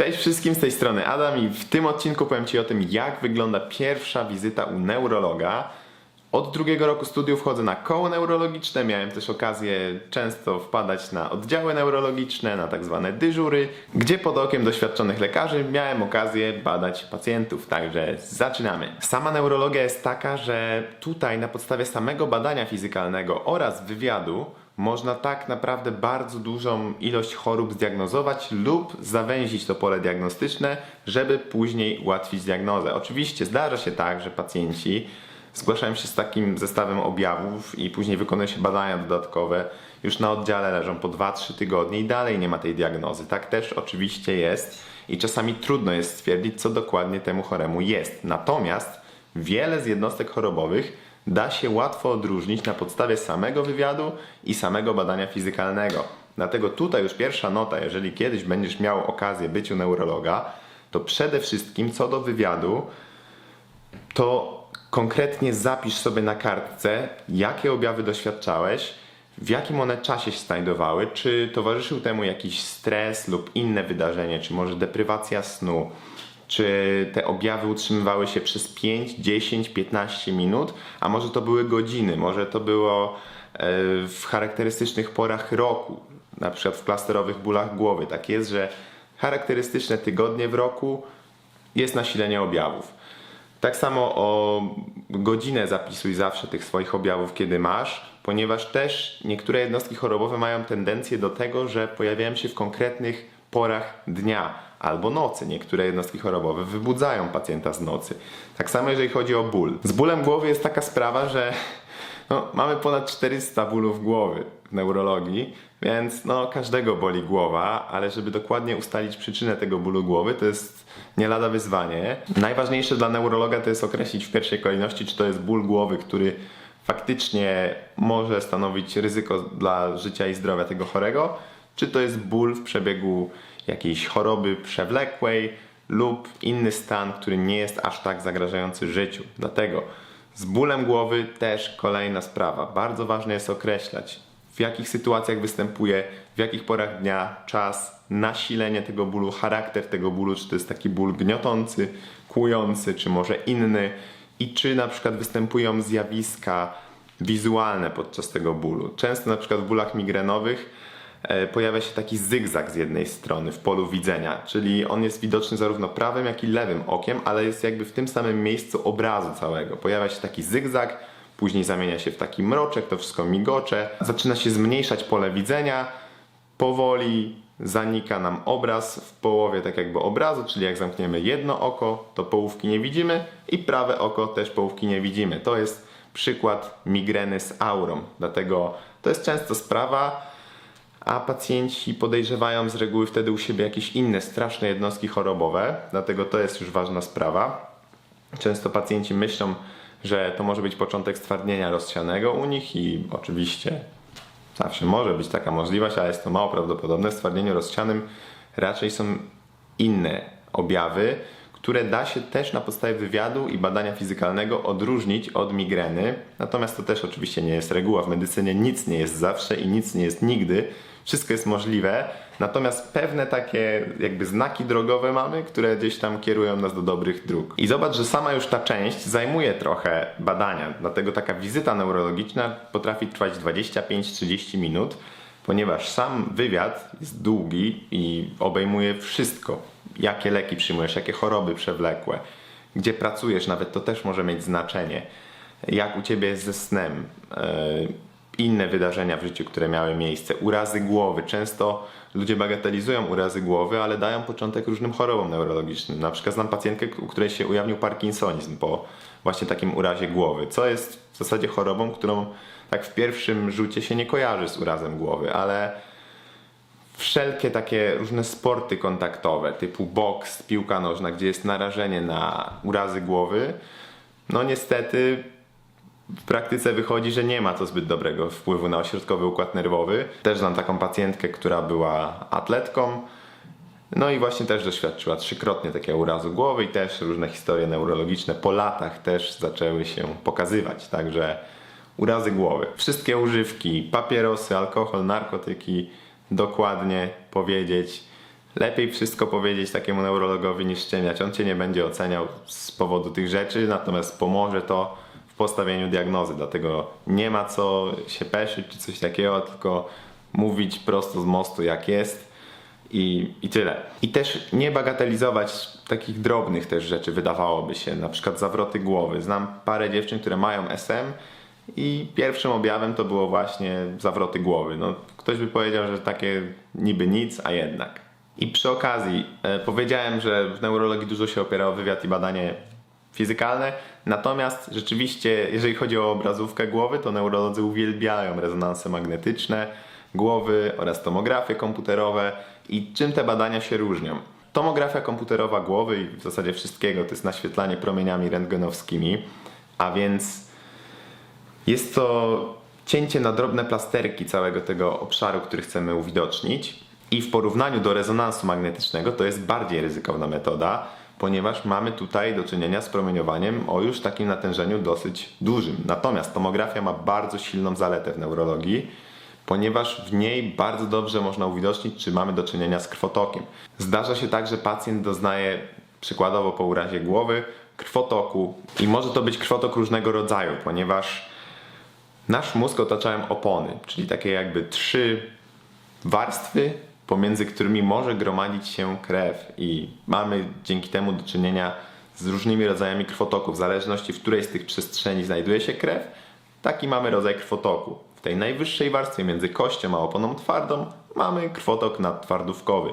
Cześć wszystkim z tej strony Adam i w tym odcinku powiem Ci o tym, jak wygląda pierwsza wizyta u neurologa. Od drugiego roku studiów chodzę na koło neurologiczne, miałem też okazję często wpadać na oddziały neurologiczne, na tak zwane dyżury, gdzie pod okiem doświadczonych lekarzy miałem okazję badać pacjentów, także zaczynamy. Sama neurologia jest taka, że tutaj na podstawie samego badania fizykalnego oraz wywiadu można tak naprawdę bardzo dużą ilość chorób zdiagnozować lub zawęzić to pole diagnostyczne, żeby później ułatwić diagnozę. Oczywiście zdarza się tak, że pacjenci zgłaszają się z takim zestawem objawów i później wykonuje się badania dodatkowe. Już na oddziale leżą po 2-3 tygodnie i dalej nie ma tej diagnozy. Tak też oczywiście jest i czasami trudno jest stwierdzić, co dokładnie temu choremu jest. Natomiast wiele z jednostek chorobowych da się łatwo odróżnić na podstawie samego wywiadu i samego badania fizykalnego. Dlatego tutaj już pierwsza nota, jeżeli kiedyś będziesz miał okazję być u neurologa, to przede wszystkim co do wywiadu, to konkretnie zapisz sobie na kartce, jakie objawy doświadczałeś, w jakim one czasie się znajdowały, czy towarzyszył temu jakiś stres lub inne wydarzenie, czy może deprywacja snu, czy te objawy utrzymywały się przez 5, 10, 15 minut, a może to były godziny, może to było e, w charakterystycznych porach roku, na przykład w klasterowych bólach głowy. Tak jest, że charakterystyczne tygodnie w roku jest nasilenie objawów. Tak samo o godzinę zapisuj zawsze tych swoich objawów, kiedy masz, ponieważ też niektóre jednostki chorobowe mają tendencję do tego, że pojawiają się w konkretnych porach dnia albo nocy. Niektóre jednostki chorobowe wybudzają pacjenta z nocy. Tak samo jeżeli chodzi o ból. Z bólem głowy jest taka sprawa, że no, mamy ponad 400 bólów głowy w neurologii, więc no, każdego boli głowa, ale żeby dokładnie ustalić przyczynę tego bólu głowy, to jest nie lada wyzwanie. Najważniejsze dla neurologa to jest określić w pierwszej kolejności, czy to jest ból głowy, który faktycznie może stanowić ryzyko dla życia i zdrowia tego chorego, czy to jest ból w przebiegu jakiejś choroby przewlekłej lub inny stan, który nie jest aż tak zagrażający życiu. Dlatego z bólem głowy też kolejna sprawa. Bardzo ważne jest określać, w jakich sytuacjach występuje, w jakich porach dnia, czas, nasilenie tego bólu, charakter tego bólu, czy to jest taki ból gniotący, kłujący, czy może inny i czy na przykład występują zjawiska wizualne podczas tego bólu. Często na przykład w bólach migrenowych pojawia się taki zygzak z jednej strony w polu widzenia, czyli on jest widoczny zarówno prawym, jak i lewym okiem, ale jest jakby w tym samym miejscu obrazu całego. Pojawia się taki zygzak, później zamienia się w taki mroczek, to wszystko migocze, zaczyna się zmniejszać pole widzenia, powoli zanika nam obraz w połowie tak jakby obrazu, czyli jak zamkniemy jedno oko, to połówki nie widzimy i prawe oko też połówki nie widzimy. To jest przykład migreny z aurą, dlatego to jest często sprawa, a pacjenci podejrzewają z reguły wtedy u siebie jakieś inne straszne jednostki chorobowe, dlatego to jest już ważna sprawa. Często pacjenci myślą, że to może być początek stwardnienia rozsianego u nich i oczywiście zawsze może być taka możliwość, ale jest to mało prawdopodobne. W stwardnieniu rozsianym raczej są inne objawy, które da się też na podstawie wywiadu i badania fizykalnego odróżnić od migreny. Natomiast to też oczywiście nie jest reguła. W medycynie nic nie jest zawsze i nic nie jest nigdy. Wszystko jest możliwe. Natomiast pewne takie jakby znaki drogowe mamy, które gdzieś tam kierują nas do dobrych dróg. I zobacz, że sama już ta część zajmuje trochę badania. Dlatego taka wizyta neurologiczna potrafi trwać 25-30 minut, ponieważ sam wywiad jest długi i obejmuje wszystko. Jakie leki przyjmujesz, jakie choroby przewlekłe, gdzie pracujesz, nawet to też może mieć znaczenie. Jak u ciebie jest ze snem, yy, inne wydarzenia w życiu, które miały miejsce, urazy głowy. Często ludzie bagatelizują urazy głowy, ale dają początek różnym chorobom neurologicznym. Na przykład znam pacjentkę, u której się ujawnił parkinsonizm po właśnie takim urazie głowy, co jest w zasadzie chorobą, którą tak w pierwszym rzucie się nie kojarzy z urazem głowy, ale wszelkie takie różne sporty kontaktowe, typu boks, piłka nożna, gdzie jest narażenie na urazy głowy, no niestety w praktyce wychodzi, że nie ma to zbyt dobrego wpływu na ośrodkowy układ nerwowy. Też znam taką pacjentkę, która była atletką. No i właśnie też doświadczyła trzykrotnie takiego urazu głowy i też różne historie neurologiczne po latach też zaczęły się pokazywać. Także urazy głowy. Wszystkie używki, papierosy, alkohol, narkotyki, dokładnie powiedzieć lepiej wszystko powiedzieć takiemu neurologowi niż ściemniać. On cię nie będzie oceniał z powodu tych rzeczy, natomiast pomoże to postawieniu diagnozy. Dlatego nie ma co się peszyć czy coś takiego, tylko mówić prosto z mostu jak jest i, i tyle. I też nie bagatelizować takich drobnych też rzeczy, wydawałoby się, na przykład zawroty głowy. Znam parę dziewczyn, które mają SM i pierwszym objawem to było właśnie zawroty głowy. No, ktoś by powiedział, że takie niby nic, a jednak. I przy okazji e, powiedziałem, że w neurologii dużo się opiera o wywiad i badanie fizykalne, natomiast rzeczywiście, jeżeli chodzi o obrazówkę głowy, to neurolodzy uwielbiają rezonanse magnetyczne głowy oraz tomografie komputerowe i czym te badania się różnią. Tomografia komputerowa głowy i w zasadzie wszystkiego to jest naświetlanie promieniami rentgenowskimi, a więc jest to cięcie na drobne plasterki całego tego obszaru, który chcemy uwidocznić. I w porównaniu do rezonansu magnetycznego to jest bardziej ryzykowna metoda, ponieważ mamy tutaj do czynienia z promieniowaniem o już takim natężeniu dosyć dużym. Natomiast tomografia ma bardzo silną zaletę w neurologii, ponieważ w niej bardzo dobrze można uwidocznić, czy mamy do czynienia z krwotokiem. Zdarza się tak, że pacjent doznaje przykładowo po urazie głowy krwotoku i może to być krwotok różnego rodzaju, ponieważ Nasz mózg otaczają opony, czyli takie jakby trzy warstwy, pomiędzy którymi może gromadzić się krew i mamy dzięki temu do czynienia z różnymi rodzajami krwotoku. W zależności w której z tych przestrzeni znajduje się krew, taki mamy rodzaj krwotoku. W tej najwyższej warstwie między kością a oponą twardą mamy krwotok nadtwardówkowy.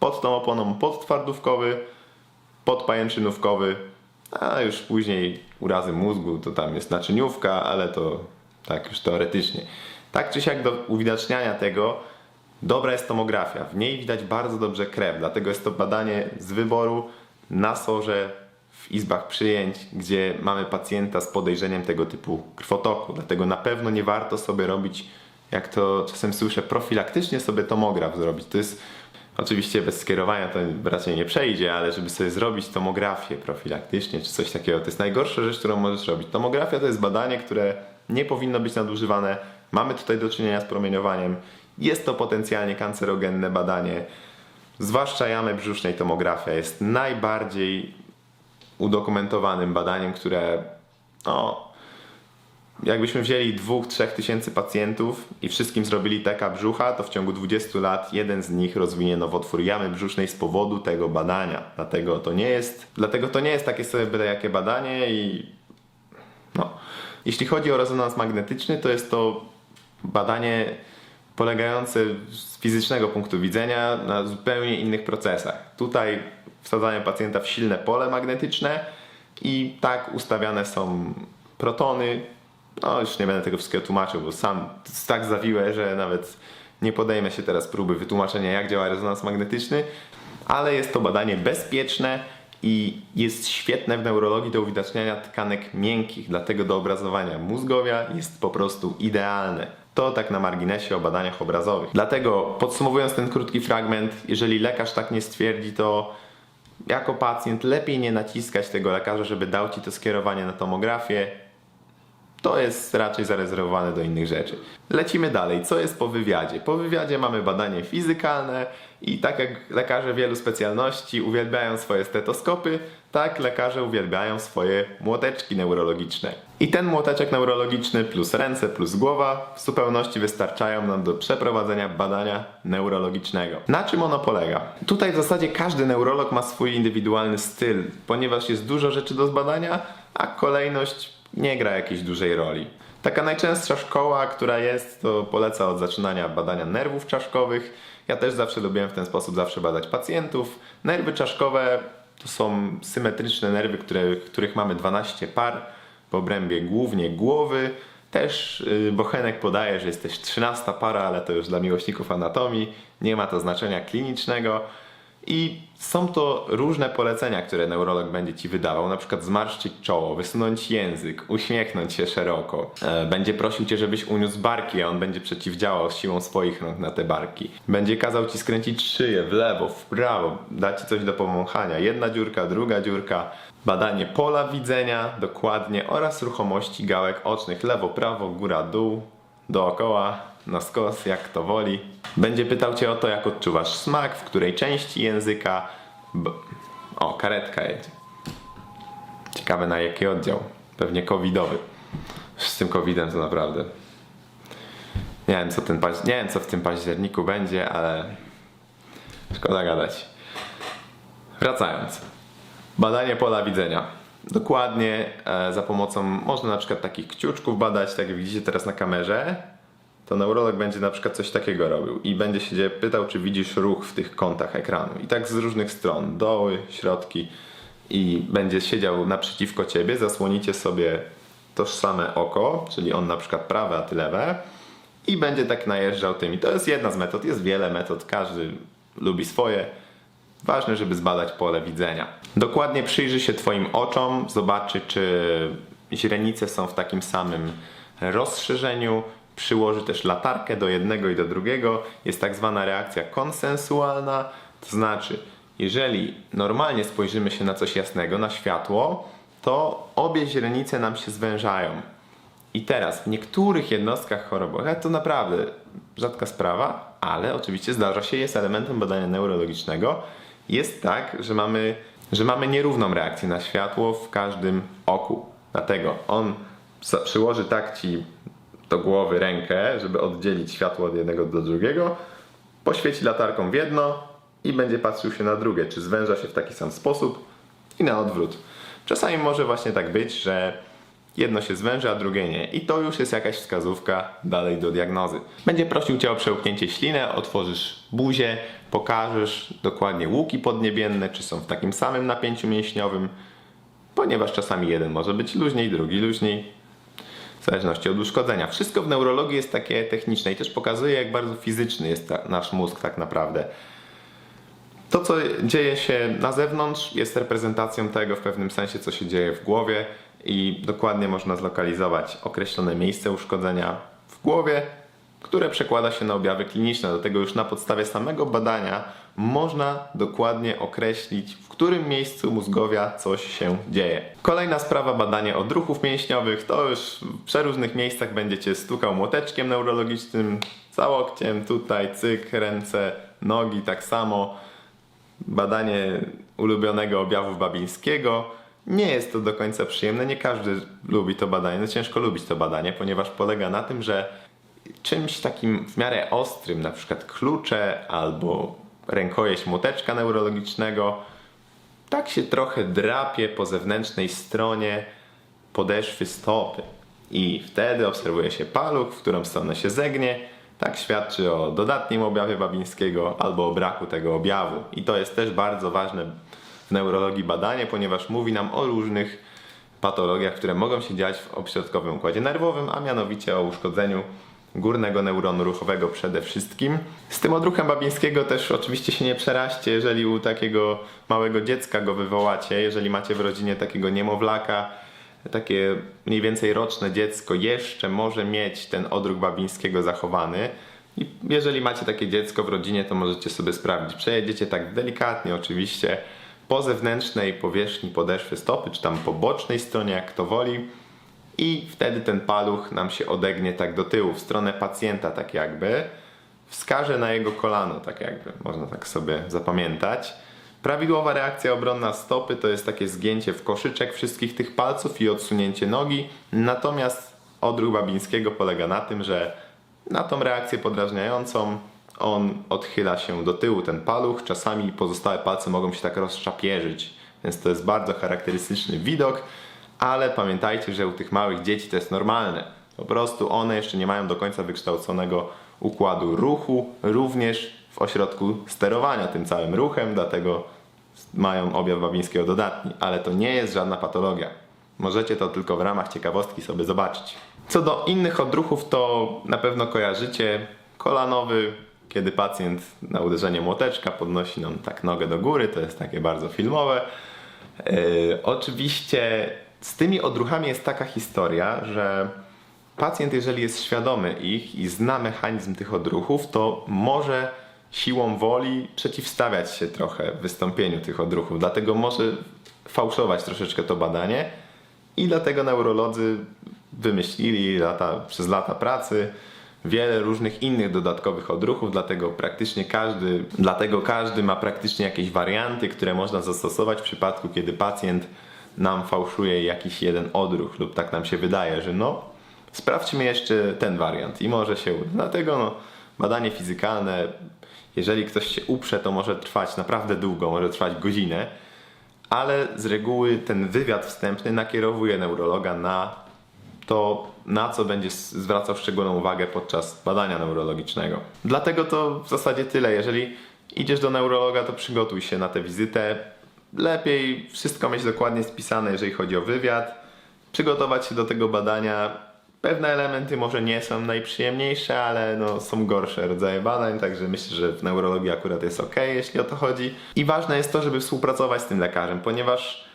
Pod tą oponą podtwardówkowy, podpajęczynówkowy, a już później urazy mózgu to tam jest naczyniówka, ale to tak już teoretycznie. Tak czy siak do uwidaczniania tego dobra jest tomografia. W niej widać bardzo dobrze krew, dlatego jest to badanie z wyboru na sorze w izbach przyjęć, gdzie mamy pacjenta z podejrzeniem tego typu krwotoku. Dlatego na pewno nie warto sobie robić, jak to czasem słyszę, profilaktycznie sobie tomograf zrobić. To jest Oczywiście bez skierowania to raczej nie przejdzie, ale żeby sobie zrobić tomografię profilaktycznie czy coś takiego, to jest najgorsza rzecz, którą możesz robić. Tomografia to jest badanie, które nie powinno być nadużywane. Mamy tutaj do czynienia z promieniowaniem. Jest to potencjalnie kancerogenne badanie. Zwłaszcza jamy brzusznej tomografia jest najbardziej udokumentowanym badaniem, które no, jakbyśmy wzięli dwóch, trzech tysięcy pacjentów i wszystkim zrobili TK brzucha, to w ciągu 20 lat jeden z nich rozwinie nowotwór jamy brzusznej z powodu tego badania. Dlatego to nie jest, dlatego to nie jest takie sobie byle jakie badanie i no. Jeśli chodzi o rezonans magnetyczny, to jest to badanie polegające z fizycznego punktu widzenia na zupełnie innych procesach. Tutaj wsadzamy pacjenta w silne pole magnetyczne i tak ustawiane są protony. No już nie będę tego wszystkiego tłumaczył, bo sam tak zawiłe, że nawet nie podejmę się teraz próby wytłumaczenia jak działa rezonans magnetyczny, ale jest to badanie bezpieczne i jest świetne w neurologii do uwidaczniania tkanek miękkich, dlatego do obrazowania mózgowia jest po prostu idealne. To tak na marginesie o badaniach obrazowych. Dlatego podsumowując ten krótki fragment, jeżeli lekarz tak nie stwierdzi, to jako pacjent lepiej nie naciskać tego lekarza, żeby dał ci to skierowanie na tomografię. To jest raczej zarezerwowane do innych rzeczy. Lecimy dalej. Co jest po wywiadzie? Po wywiadzie mamy badanie fizykalne i tak jak lekarze wielu specjalności uwielbiają swoje stetoskopy, tak lekarze uwielbiają swoje młoteczki neurologiczne. I ten młoteczek neurologiczny plus ręce plus głowa w zupełności wystarczają nam do przeprowadzenia badania neurologicznego. Na czym ono polega? Tutaj w zasadzie każdy neurolog ma swój indywidualny styl, ponieważ jest dużo rzeczy do zbadania, a kolejność nie gra jakiejś dużej roli. Taka najczęstsza szkoła, która jest, to poleca od zaczynania badania nerwów czaszkowych. Ja też zawsze lubiłem w ten sposób zawsze badać pacjentów. Nerwy czaszkowe to są symetryczne nerwy, które, których mamy 12 par w obrębie głównie głowy. Też yy, Bochenek podaje, że jest też 13 para, ale to już dla miłośników anatomii. Nie ma to znaczenia klinicznego. I są to różne polecenia, które neurolog będzie ci wydawał, na przykład zmarszczyć czoło, wysunąć język, uśmiechnąć się szeroko. E, będzie prosił cię, żebyś uniósł barki, a on będzie przeciwdziałał siłą swoich rąk na te barki. Będzie kazał ci skręcić szyję w lewo, w prawo, da ci coś do powąchania. Jedna dziurka, druga dziurka. Badanie pola widzenia dokładnie oraz ruchomości gałek ocznych, lewo, prawo, góra, dół, dookoła na skos, jak to woli. Będzie pytał cię o to, jak odczuwasz smak, w której części języka. B- o, karetka jedzie. Ciekawe na jaki oddział. Pewnie covidowy. Z tym covidem to naprawdę. Nie wiem, co ten nie wiem, co w tym październiku będzie, ale szkoda gadać. Wracając. Badanie pola widzenia. Dokładnie e, za pomocą, można na przykład takich kciuczków badać, tak jak widzicie teraz na kamerze, to neurolog będzie na przykład coś takiego robił i będzie się pytał, czy widzisz ruch w tych kątach ekranu. I tak z różnych stron, doły, środki i będzie siedział naprzeciwko ciebie, zasłonicie sobie tożsame oko, czyli on na przykład prawe, a ty lewe i będzie tak najeżdżał tymi. To jest jedna z metod, jest wiele metod, każdy lubi swoje. Ważne, żeby zbadać pole widzenia. Dokładnie przyjrzy się Twoim oczom, zobaczy, czy źrenice są w takim samym rozszerzeniu. Przyłoży też latarkę do jednego i do drugiego. Jest tak zwana reakcja konsensualna, to znaczy, jeżeli normalnie spojrzymy się na coś jasnego, na światło, to obie źrenice nam się zwężają. I teraz w niektórych jednostkach chorobowych, to naprawdę rzadka sprawa, ale oczywiście zdarza się, jest elementem badania neurologicznego, jest tak, że mamy, że mamy nierówną reakcję na światło w każdym oku. Dlatego on przyłoży tak ci do głowy rękę, żeby oddzielić światło od jednego do drugiego, poświeci latarką w jedno i będzie patrzył się na drugie, czy zwęża się w taki sam sposób i na odwrót. Czasami może właśnie tak być, że jedno się zwęża, a drugie nie. I to już jest jakaś wskazówka dalej do diagnozy. Będzie prosił Cię o przełknięcie ślinę, otworzysz buzię, pokażesz dokładnie łuki podniebienne, czy są w takim samym napięciu mięśniowym, ponieważ czasami jeden może być luźniej, drugi luźniej, w zależności od uszkodzenia. Wszystko w neurologii jest takie techniczne i też pokazuje, jak bardzo fizyczny jest ta, nasz mózg tak naprawdę. To, co dzieje się na zewnątrz, jest reprezentacją tego w pewnym sensie, co się dzieje w głowie, i dokładnie można zlokalizować określone miejsce uszkodzenia w głowie, które przekłada się na objawy kliniczne. Do tego już na podstawie samego badania można dokładnie określić, w którym miejscu mózgowia coś się dzieje. Kolejna sprawa badanie odruchów mięśniowych. To już w przeróżnych miejscach będziecie stukał młoteczkiem neurologicznym, za łokciem, tutaj, cyk, ręce, nogi, tak samo badanie ulubionego objawu Babińskiego. Nie jest to do końca przyjemne, nie każdy lubi to badanie, no ciężko lubić to badanie, ponieważ polega na tym, że czymś takim w miarę ostrym, na przykład klucze albo rękojeść młoteczka neurologicznego, tak się trochę drapie po zewnętrznej stronie podeszwy stopy. I wtedy obserwuje się paluch, w którą stronę się zegnie. Tak świadczy o dodatnim objawie Babińskiego albo o braku tego objawu. I to jest też bardzo ważne w neurologii badanie, ponieważ mówi nam o różnych patologiach, które mogą się dziać w obśrodkowym układzie nerwowym, a mianowicie o uszkodzeniu górnego neuronu ruchowego przede wszystkim. Z tym odruchem Babińskiego też oczywiście się nie przeraźcie, jeżeli u takiego małego dziecka go wywołacie, jeżeli macie w rodzinie takiego niemowlaka, takie mniej więcej roczne dziecko jeszcze może mieć ten odruch Babińskiego zachowany. I jeżeli macie takie dziecko w rodzinie, to możecie sobie sprawdzić. Przejedziecie tak delikatnie oczywiście po zewnętrznej powierzchni podeszwy stopy, czy tam po bocznej stronie, jak kto woli. I wtedy ten paluch nam się odegnie tak do tyłu, w stronę pacjenta, tak jakby. Wskaże na jego kolano, tak jakby, można tak sobie zapamiętać. Prawidłowa reakcja obronna stopy to jest takie zgięcie w koszyczek wszystkich tych palców i odsunięcie nogi. Natomiast odruch Babińskiego polega na tym, że na tą reakcję podrażniającą on odchyla się do tyłu, ten paluch. Czasami pozostałe palce mogą się tak rozczapierzyć, więc to jest bardzo charakterystyczny widok. Ale pamiętajcie, że u tych małych dzieci to jest normalne. Po prostu one jeszcze nie mają do końca wykształconego układu ruchu, również w ośrodku sterowania tym całym ruchem, dlatego mają objaw Babińskiego dodatni, ale to nie jest żadna patologia. Możecie to tylko w ramach ciekawostki sobie zobaczyć. Co do innych odruchów, to na pewno kojarzycie kolanowy, kiedy pacjent na uderzenie młoteczka podnosi nam tak nogę do góry, to jest takie bardzo filmowe. Yy, oczywiście z tymi odruchami jest taka historia, że pacjent, jeżeli jest świadomy ich i zna mechanizm tych odruchów, to może siłą woli przeciwstawiać się trochę wystąpieniu tych odruchów. Dlatego może fałszować troszeczkę to badanie i dlatego neurolodzy wymyślili lata, przez lata pracy, wiele różnych innych dodatkowych odruchów, dlatego praktycznie każdy, dlatego każdy ma praktycznie jakieś warianty, które można zastosować w przypadku, kiedy pacjent nam fałszuje jakiś jeden odruch lub tak nam się wydaje, że no sprawdźmy jeszcze ten wariant i może się uda. Dlatego no, badanie fizykalne, jeżeli ktoś się uprze, to może trwać naprawdę długo, może trwać godzinę, ale z reguły ten wywiad wstępny nakierowuje neurologa na to, na co będzie zwracał szczególną uwagę podczas badania neurologicznego. Dlatego to w zasadzie tyle. Jeżeli idziesz do neurologa, to przygotuj się na tę wizytę. Lepiej wszystko mieć dokładnie spisane, jeżeli chodzi o wywiad, przygotować się do tego badania. Pewne elementy może nie są najprzyjemniejsze, ale no, są gorsze rodzaje badań, także myślę, że w neurologii akurat jest ok, jeśli o to chodzi. I ważne jest to, żeby współpracować z tym lekarzem, ponieważ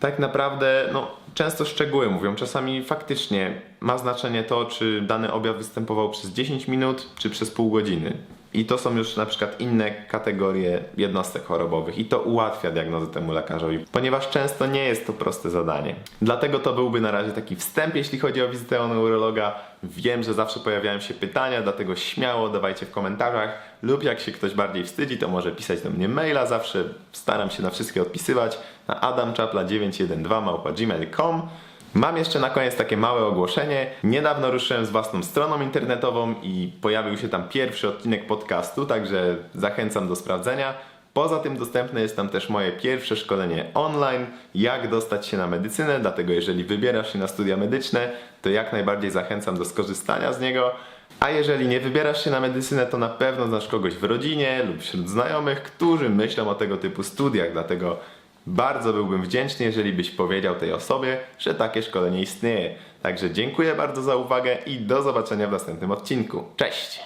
tak naprawdę, no, często szczegóły mówią. Czasami faktycznie ma znaczenie to, czy dany objaw występował przez 10 minut, czy przez pół godziny. I to są już na przykład inne kategorie jednostek chorobowych i to ułatwia diagnozę temu lekarzowi, ponieważ często nie jest to proste zadanie. Dlatego to byłby na razie taki wstęp, jeśli chodzi o wizytę u neurologa. Wiem, że zawsze pojawiają się pytania, dlatego śmiało dawajcie w komentarzach lub jak się ktoś bardziej wstydzi, to może pisać do mnie maila, zawsze staram się na wszystkie odpisywać na adamczapla912 Mam jeszcze na koniec takie małe ogłoszenie. Niedawno ruszyłem z własną stroną internetową i pojawił się tam pierwszy odcinek podcastu, także zachęcam do sprawdzenia. Poza tym dostępne jest tam też moje pierwsze szkolenie online, jak dostać się na medycynę, dlatego jeżeli wybierasz się na studia medyczne, to jak najbardziej zachęcam do skorzystania z niego. A jeżeli nie wybierasz się na medycynę, to na pewno znasz kogoś w rodzinie lub wśród znajomych, którzy myślą o tego typu studiach, dlatego bardzo byłbym wdzięczny, jeżeli byś powiedział tej osobie, że takie szkolenie istnieje. Także dziękuję bardzo za uwagę i do zobaczenia w następnym odcinku. Cześć!